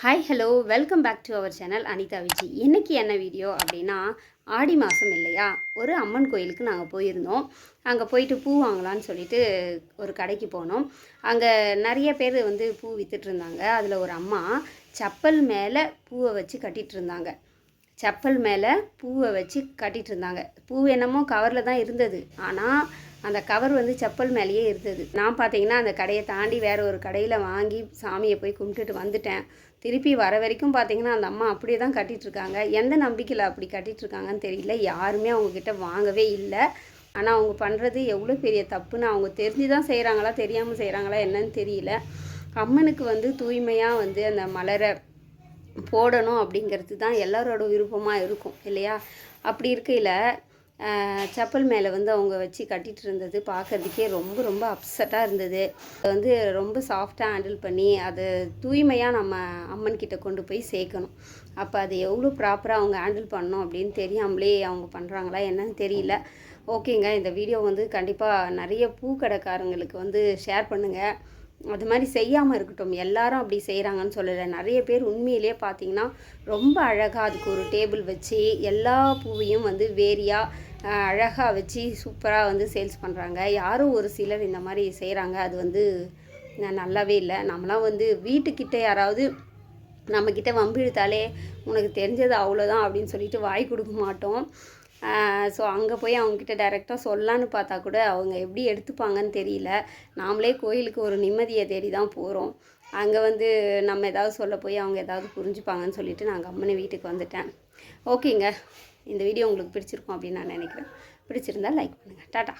Hi hello welcome back to our channel Anitha Viji இன்றைக்கி என்ன video அப்படின்னா ஆடி மாதம் இல்லையா? ஒரு அம்மன் கோயிலுக்கு நாங்கள் போயிருந்தோம். அங்கே போயிட்டு பூ வாங்கலான்னு சொல்லிட்டு ஒரு கடைக்கு போனோம். அங்கே நிறைய பேர் வந்து பூ விற்றுட்ருந்தாங்க அதில் ஒரு அம்மா செப்பல் மேலே பூவை வச்சு கட்டிட்டு இருந்தாங்க செப்பல் மேலே பூவை வச்சு கட்டிட்டு இருந்தாங்க பூ என்னமோ கவரில் தான் இருந்தது. ஆனால் அந்த கவர் வந்து செப்பல் மேலேயே இருந்தது. நான் பார்த்தீங்கன்னா அந்த கடையை தாண்டி வேற ஒரு கடையில் வாங்கி சாமியை போய் கும்பிட்டுட்டு வந்துட்டேன். திருப்பி வர வரைக்கும் பார்த்தீங்கன்னா அந்த அம்மா அப்படியே தான் கட்டிகிட்ருக்காங்க இருக்காங்க எந்த நம்பிக்கையில் அப்படி கட்டிகிட்ருக்காங்கன்னு தெரியல. யாருமே அவங்கக்கிட்ட வாங்கவே இல்லை. ஆனால் அவங்க பண்ணுறது எவ்வளோ பெரிய தப்புன்னு அவங்க தெரிஞ்சு தான் செய்கிறாங்களா தெரியாமல் செய்கிறாங்களா என்னன்னு தெரியல. அம்மனுக்கு வந்து தூய்மையாக வந்து அந்த மலரை போடணும் அப்படிங்கிறது தான் எல்லாரோட விருப்பமாக இருக்கும் இல்லையா? அப்படி இருக்கையில் செப்பல் மேலே வந்து அவங்க வச்சு கட்டிட்டு இருந்தது பார்க்கறதுக்கே ரொம்ப ரொம்ப அப்செட்டாக இருந்தது. அதை வந்து ரொம்ப சாஃப்டாக ஹேண்டில் பண்ணி அதை தூய்மையாக நம்ம அம்மன் கிட்ட கொண்டு போய் சேர்க்கணும். அப்போ அது எவ்வளோ ப்ராப்பராக அவங்க ஹேண்டில் பண்ணோம் அப்படின்னு தெரியாமலே அவங்க பண்ணுறாங்களா என்னன்னு தெரியல. ஓகேங்க இந்த வீடியோ வந்து கண்டிப்பாக நிறைய பூக்கடைக்காரங்களுக்கு வந்து ஷேர் பண்ணுங்கள் அது மாதிரி செய்யாமல் இருக்கட்டும். எல்லாரும் அப்படி செய்கிறாங்கன்னு சொல்லலை. நிறைய பேர் உண்மையிலே பார்த்தீங்கன்னா ரொம்ப அழகாக அதுக்கு ஒரு டேபிள் வச்சு எல்லா பூவையும் வந்து வேரியாக அழகாக வச்சு சூப்பராக வந்து சேல்ஸ் பண்ணுறாங்க யாரும் ஒரு சிலர் இந்த மாதிரி செய்கிறாங்க அது வந்து நல்லாவே இல்லை. நம்மளாம் வந்து வீட்டுக்கிட்ட யாராவது நம்மக்கிட்ட வம்பிழுத்தாலே உனக்கு தெரிஞ்சது அவ்வளோதான் அப்படின்னு சொல்லிட்டு வாய் கொடுக்க மாட்டோம். ஸோ அங்கே போய் அவங்கக்கிட்ட டைரெக்டாக சொல்லான்னு பார்த்தா கூட அவங்க எப்படி எடுத்துப்பாங்கன்னு தெரியல. நாமளே கோயிலுக்கு ஒரு நிம்மதியை தேடி தான் போகிறோம் அங்கே வந்து நம்ம ஏதாவது சொல்ல போய் அவங்க ஏதாவது புரிஞ்சுப்பாங்கன்னு சொல்லிட்டு நான் கம்மனு வீட்டுக்கு வந்துட்டேன். ஓகேங்க. இந்த வீடியோ உங்களுக்கு பிடிச்சிருக்கும் அப்படின்னு நான் நினைக்கிறேன். பிடிச்சிருந்தா லைக் பண்ணுங்கள் டாட்டா.